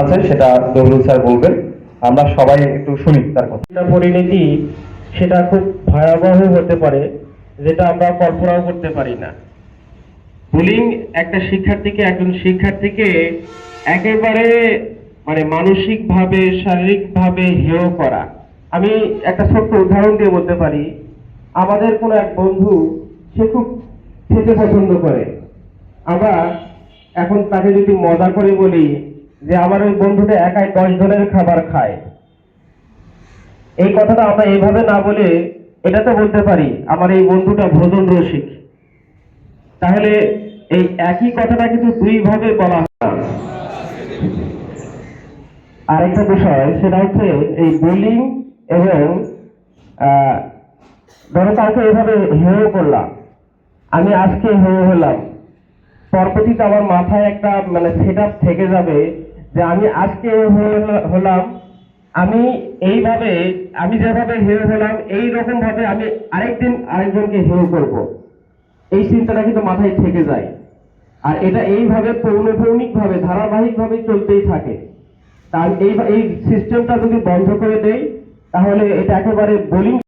আছে সেটা জহুরুল স্যার বলবেন। আমরা সবাই একটু শুনি তার কথা পরিণতি সেটা খুব ভয়াবহ হতে পারে যেটা আমরা কল্পনাও করতে পারি না। বুলিং একটা শিক্ষার্থীকে একজন শিক্ষার্থীকে একেবারে মানে মানসিকভাবে শারীরিকভাবে হেয় করা। আমি একটা ছোট্ট উদাহরণ দিয়ে বলতে পারি। আমাদের কোনো এক বন্ধু সে খুব খেতে পছন্দ করে। আমরা এখন তাকে যদি মজা করে বলি যে আমার ওই বন্ধুটা একাই দশ জনের খাবার খায়। এই কথাটা আমরা এইভাবে না বলে এটা তো বলতে পারি, আমার এই বন্ধুটা ভোজন রসিক। তাহলে এই একই কথাটা কিন্তু দুই ভাবে বলা হয়। আরেকটা বিষয়, সেটা হচ্ছে এই বুলিং এবং ধরো কাউকে এভাবে হেয় করলাম, আমি আজকে হেয় হলাম পরবর্তীতে আমার মাথায় একটা মানে সেট থেকে যাবে যে আমি আজকে হলাম, আমি এইভাবে, আমি যেভাবে হেয় হলাম এই রকম ভাবে আমি আরেকদিন আরেকজনকে হেয় করব। এই চিন্তাটা কিন্তু মাথায় থেকে যায়। আর এটা এইভাবে পৌনভৌমিক ভাবে ধারাবাহিক ভাবে চলতেই থাকে। তার এই এই সিস্টেমটা যদি বন্ধ করে দেই, তাহলে এটা একেবারে বোলিং